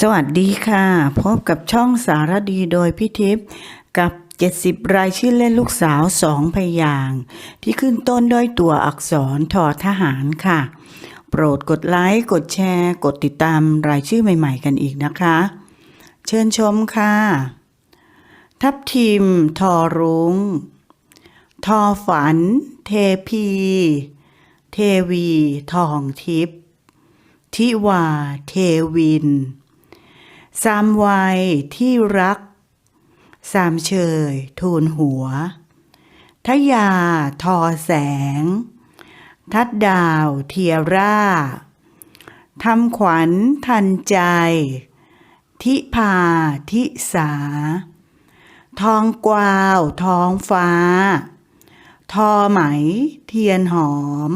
สวัสดีค่ะ พบกับช่องสารดีโดยพี่ทิพย์กับ 70 รายชื่อเล่นลูกสาวสองพยาง ที่ขึ้นต้นด้วยตัวอักษรทอทหารค่ะ โปรดกดไลค์ กดแชร์ กดติดตามรายชื่อใหม่ๆกันอีกนะคะ เชิญชมค่ะ ทับทิม ทอรุง้ง ทอฝัน เทพี เทวี ทองทิพย์ทิวา เทวิน สามวัยที่รัก สามเชยทูลหัว ทยาทอแสง ทัดดาวเทียร่าทำขวัญทันใจ ทิพาทิสา ทองกวาวทองฟ้า ทอไหมเทียนหอม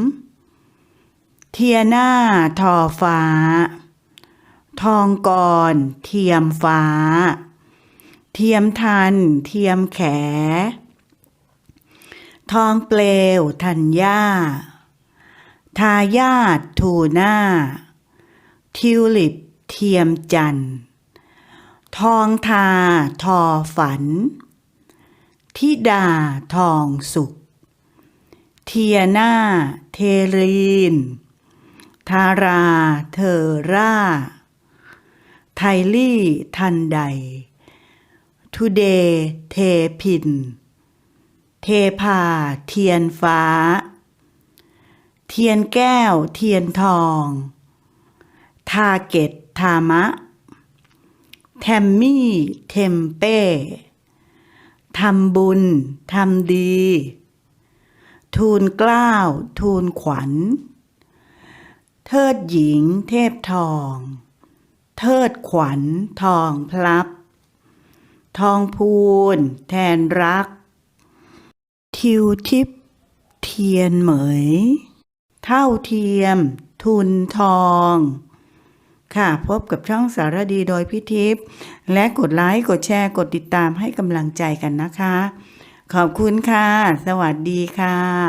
เทียหน้าทอฟ้า ทองกรเทียมฟ้า เทียมทัน เทียมแข ทองเปลวทันย่าทายาททูหน้าทิวลิปเทียมจันทองทาทอฝัน ทิดาทองสุข เทียหน้าเทรีน ทาราเทอร่า ไทลี่ทันใดทูเดย์เทพิน เทพาเทียนฟ้า เทียนแก้วเทียนทอง ทาเกตทามะ แทมมี่เทมเป้ทำบุญ ทำดี ทูลกล้าว ทูลขวัญ เทิดหญิงเทพทอง เทิดขวัญทองพลับ ทองพูนแทนรัก ทิวทิพเทียนเหมย เท่าเทียม ทุนทอง ค่ะพบกับช่องสารดีโดยพี่ทิพย์และกดไลค์กดแชร์กดติดตามให้กำลังใจกันนะคะ ขอบคุณค่ะ สวัสดีค่ะ